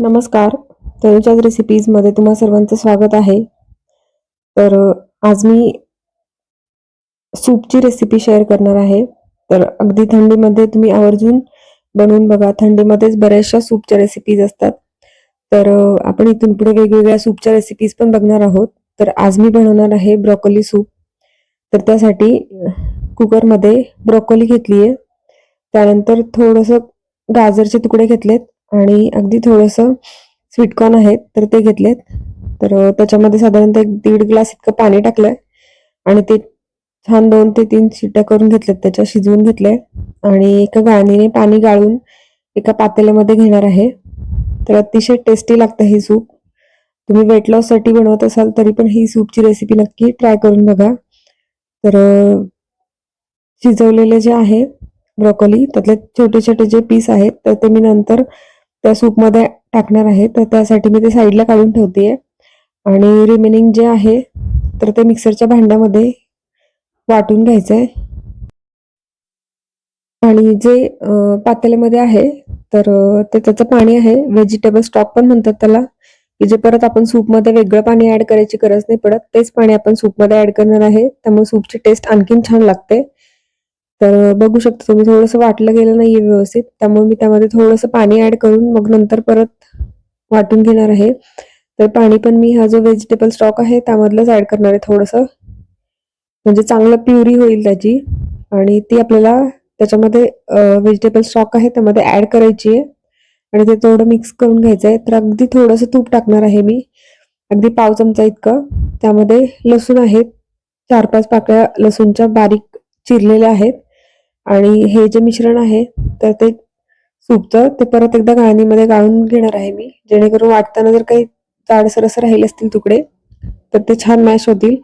नमस्कार. तनुजाज रेसिपीजमध्ये तुम्हा सर्वांचं स्वागत आहे. तर आज मी सूपची रेसिपी शेअर करणार आहे. तर अगदी थंडीमध्ये तुम्ही आवर्जून बनवून बघा. थंडीमध्येच बऱ्याचशा सूपच्या रेसिपीज असतात. तर आपण इथून पुढे वेगवेगळ्या सूपच्या रेसिपीज पण बघणार आहोत. तर आज मी बनवणार आहे ब्रॉकोली सूप तर त्यासाठी कुकरमध्ये ब्रॉकोली घेतली आहे त्यानंतर थोडंसं गाजरचे तुकडे घेतलेत. आणि अगदी थोडंसं स्वीटकॉर्न आहेत तर ते घेतलेत. तर त्याच्यामध्ये साधारणतः एक दीड ग्लास इतकं पाणी टाकलंय. आणि ते छान दोन ते तीन शिट्ट्या करून घेतल्यात त्याच्या शिजवून घेतले आणि एका गाळणीने पाणी गाळून एका पातेल्यामध्ये घेणार आहे. तर अतिशय टेस्टी लागतं हे सूप तुम्ही वेट लॉससाठी बनवत असाल तरी पण ही सूपची रेसिपी नक्की ट्राय करून बघा. तर शिजवलेले जे आहे ब्रोकोली त्यातले छोटे छोटे जे पीस आहेत तर ते मी नंतर त्या सूपमध्ये टाकणार आहे. तर त्यासाठी मी ते साईडला काढून ठेवते आणि रिमेनिंग जे आहे तर ते मिक्सरच्या भांड्यामध्ये वाटून घ्यायचं आहे आणि जे पातेल्यामध्ये आहे तर ते त्याचं पाणी आहे. व्हेजिटेबल स्टॉक पण म्हणतात त्याला की जे परत आपण सूपमध्ये वेगळं पाणी ऍड करायची गरज नाही पडत. तेच पाणी आपण सूपमध्ये ऍड करणार आहे. त्यामुळे सूपची टेस्ट आणखीन छान लागते. तर बघू शकता तुम्ही थोडंसं वाटलं गेलं नाहीये व्यवस्थित. त्यामुळे मी त्यामध्ये थोडंसं पाणी ऍड करून मग नंतर परत वाटून घेणार आहे. तर पाणी पण मी हा जो व्हेजिटेबल स्टॉक आहे त्यामधलंच ऍड करणार आहे थोडंसं. म्हणजे चांगलं प्युरी होईल त्याची. आणि ती आपल्याला त्याच्यामध्ये व्हेजिटेबल स्टॉक आहे त्यामध्ये ऍड करायची आहे. आणि ते थोडं मिक्स करून घ्यायचं आहे. तर अगदी थोडंसं तूप टाकणार आहे मी. अगदी पाव चमचा इतकं. त्यामध्ये लसूण आहेत. चार पाच पाकळ्या लसूणच्या बारीक चिरलेल्या आहेत. आणि हे जे मिश्रण आहे तर ते सूपचं ते परत एकदा गाळणीमध्ये गाळून घेणार आहे मी. जेणेकरून वाटताना जर काही जाडसर असं राहिले असतील तुकडे तर ते छान मॅश होतील.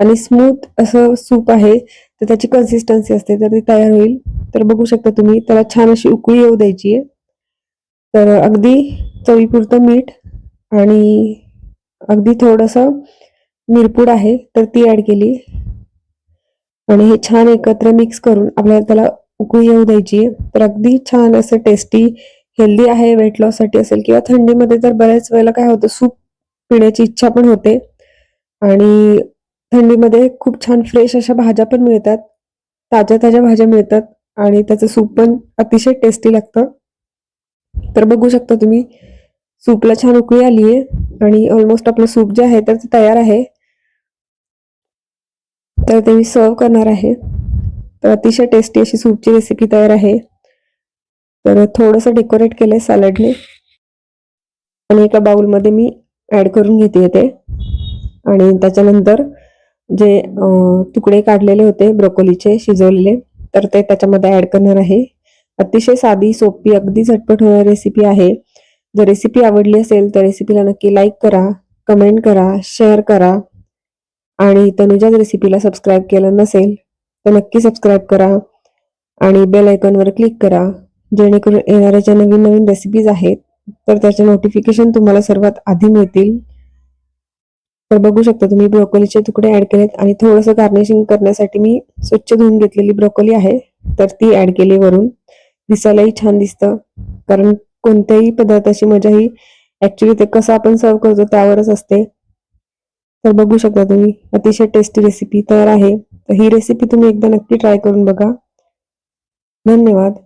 आणि स्मूथ असं सूप आहे तर त्याची कन्सिस्टन्सी असते तर ती तयार होईल. तर बघू शकता तुम्ही त्याला छान अशी उकळी येऊ द्यायची आहे. तर अगदी चवीपुरतं मीठ आणि अगदी थोडंसं मिरपूड आहे तर ती ॲड केली. आणि हे छान एकत्र मिक्स करून आपल्याला त्याला उकळी येऊ द्यायची आहे. तर अगदी छान असं टेस्टी हेल्दी आहे वेट लॉससाठी असेल किंवा थंडीमध्ये तर बऱ्याच वेळेला काय होतं सूप पिण्याची इच्छा पण होते. आणि थंडीमध्ये खूप छान फ्रेश अशा भाज्या पण मिळतात. ताज्या ताज्या भाज्या मिळतात आणि त्याचं सूप पण अतिशय टेस्टी लागतं. तर बघू शकता तुम्ही सूपला छान उकळी आली आहे आणि ऑलमोस्ट आपलं सूप जे आहे तर ते तयार आहे. तर ते मी सर्व करणार आहे. तर अतिशय टेस्टी अशी सूपची रेसिपी तयार आहे. तर थोडंसं डेकोरेट केलं आहे सॅलडने. आणि एका बाउलमध्ये मी ॲड करून घेते ते. आणि त्याच्यानंतर जे तुकडे काढलेले होते ब्रोकोलीचे शिजवलेले तर ते त्याच्यामध्ये ॲड करणार आहे. अतिशय साधी सोपी अगदी झटपट होणारी रेसिपी आहे. जर रेसिपी आवडली असेल तर रेसिपीला नक्की लाईक करा कमेंट करा शेअर करा. आणि तनुजाच रेसिपीला सबस्क्राईब केलं नसेल तर नक्की सबस्क्राईब करा आणि बेल आयकॉनवर क्लिक करा. जेणेकरून येणाऱ्या ज्या नवीन नवीन रेसिपीज आहेत तर त्याचे नोटिफिकेशन तुम्हाला सर्वात आधी मिळतील. तर बघू शकता तुम्ही ब्रोकोलीचे तुकडे ऍड केलेत आणि थोडंसं गार्निशिंग करण्यासाठी मी स्वच्छ धुवून घेतलेली ब्रोकोली आहे तर ती ऍड केली वरून. दिसायलाही छान दिसतं कारण कोणत्याही पदार्थाची मजा ही ऍक्च्युली ते कसं आपण सर्व करतो त्यावरच असते. तर बघू शकता तुम्ही अतिशय टेस्टी रेसिपी तयार आहे. तर ही रेसिपी तुम्ही एकदा नक्की ट्राय करून बघा. धन्यवाद.